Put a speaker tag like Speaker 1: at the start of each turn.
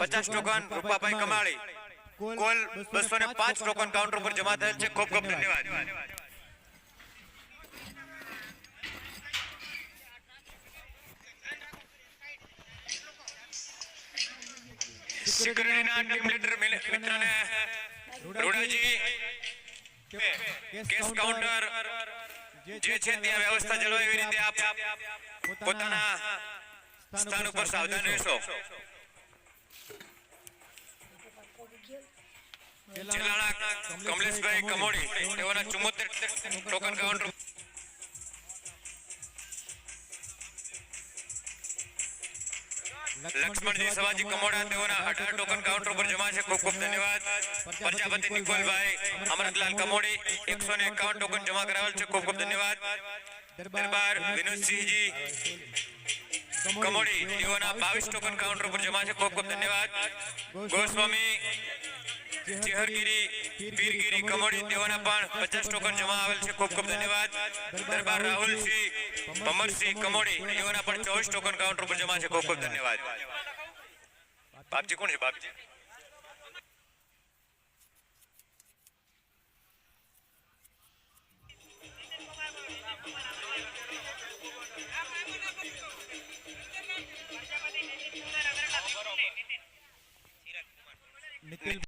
Speaker 1: પચાસ ટોકન રૂપાભાઈ કમાળી કુલ બસો ને પાંચ ટોકન કાઉન્ટર ઉપર જમા થયેલ છે. ખૂબ ખૂબ ધન્યવાદ. સિક્યુરિટીના ટીમ લીડર મિત્રને રૂડાજી કેસ કાઉન્ટર જે છે ત્યાં વ્યવસ્થા જળવાય એવી રીતે આપ પોતાના સ્થાન ઉપર સાવધાન રહેશો. કમલેશભાઈ કમોડી, તેઓના ચુમ્મોતેર ટોકન કાઉન્ટર લક્ષ્મણજી સવાજી કમોડા, તેઓના અઢાર ટોકન કાઉન્ટર પર જમા છે. ખૂબ ખૂબ ધન્યવાદ. પ્રજાપતિ નિકોલભાઈ અમરતલાલ કમોડી, એકસો ને એકાવન ટોકન જમા કરાવેલ છે. ખૂબ ખૂબ ધન્યવાદ. દરબાર વિનોદસિંહજી કમોડી, તેઓના બાવીસ ટોકન કાઉન્ટર પર જમા છે. ખૂબ ખૂબ ધન્યવાદ. ગોસ્વામી ચેહરગીરી પીરગીરી કમોડી તેઓના પણ પચાસ ટોકન જમા આવેલ છે. ખૂબ ખૂબ ધન્યવાદ. દરબાર રાહુલસિંહ પમરસિંહ કમોડી તેઓના પણ ચોવીસ ટોકન કાઉન્ટર પર જમા છે. ખૂબ ખૂબ ધન્યવાદ. બાપજી, કોણ છે બાપજી? नितिन